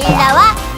リーは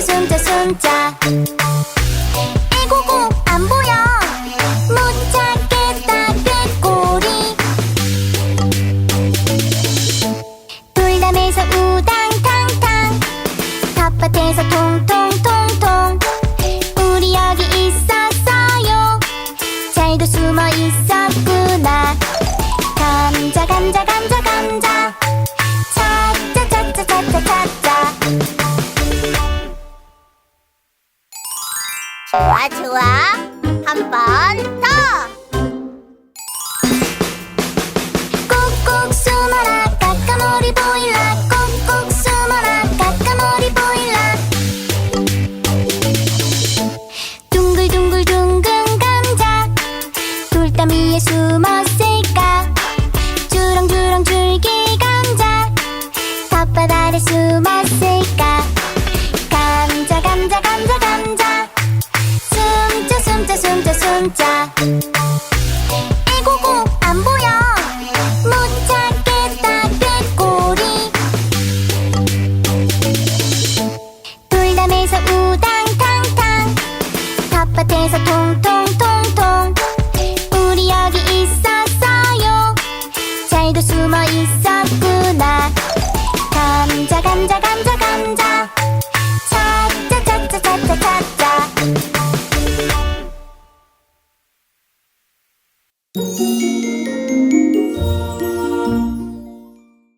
จะซึมจะซึมใจ 좋아 좋아. 한 번 더. 꼭꼭 숨어라. 까까머리 보일라. 꼭꼭 숨어라. 까까머리 보일라. 둥글둥글둥글 감자. 돌담 위에 숨었을까? 주렁주렁 줄기 감자. 텃밭 아래 숨었 돌담에서 우당탕탕. 텃밭에서 통통통통. 우리 여기 있었어요. 잘도 숨어 있었구나. 감자 감자 감자